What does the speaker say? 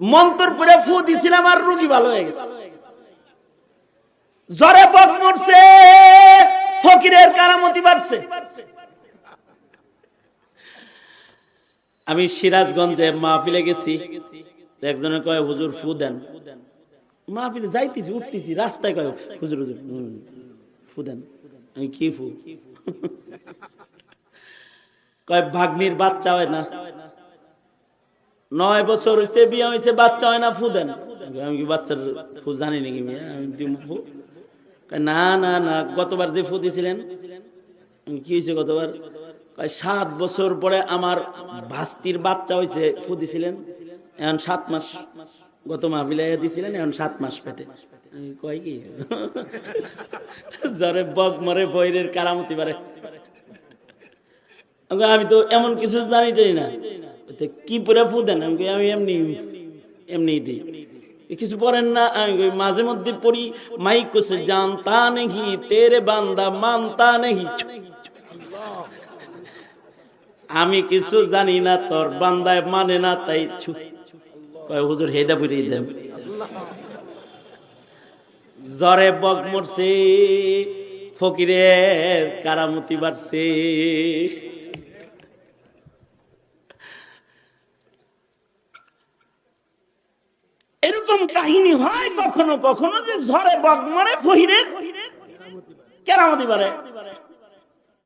মন্তর পরে ফু দিছিলাম আর রুগী ভালো হয়ে গেছে। জ্বরে বক মরছে, ফকিরের কারামতি বাড়ছে। আমি সিরাজগঞ্জে মাহফিলে গেছি একজনে কয়, হুজুর, ফু দেন। মাহফিলে যাইতেছি, উঠতেছি, রাস্তায় কয়, হুজুর হুজুর ফু দেন। আমি, কি ফু? কয়, ভাগ্নির বাচ্চা হয় না। নয় বছর হয়েছে বিয়ে হয়েছে বাচ্চা হয় না, ফু দেন। আমি কি বাচ্চার ফু জানি নাকি? আমি ফু। না না না, গতবার যে ফু দিছিলেন, আমি কি হয়েছে গতবার? সাত বছর পরে আমার ভাস্তির বাচ্চা হয়েছে ফু দিছিলেন। এখন সাত মাস গত মাহফিলে দিছিলেন, এখন সাত মাস পেটে। কয় কি? জ্বরে বগ মরে বৈরের কারামতি পারে আমি তো এমন কিছু জানি না। কি পরে ফু দেন? আমি আমি এমনি এমনি দিই। কিছু পড়েন না, আমি মাঝে মধ্যে পড়ি, মাইক কোসে জানতা নেহি, তেরে বান্দা মানতা নেহি। আমি কিছু জানি না, তোর বান্দায় মানে না, তাই ছু কয়, হুজুর, হেডা বুড়ি দেন। জ্বরে বক মরছে, ফকিরের কারামতি বাড়ছে। এরকম কাহিনী হয় কখনো কখনো যে ঝরে বগ মরে ফহিরে কেরামতি পারে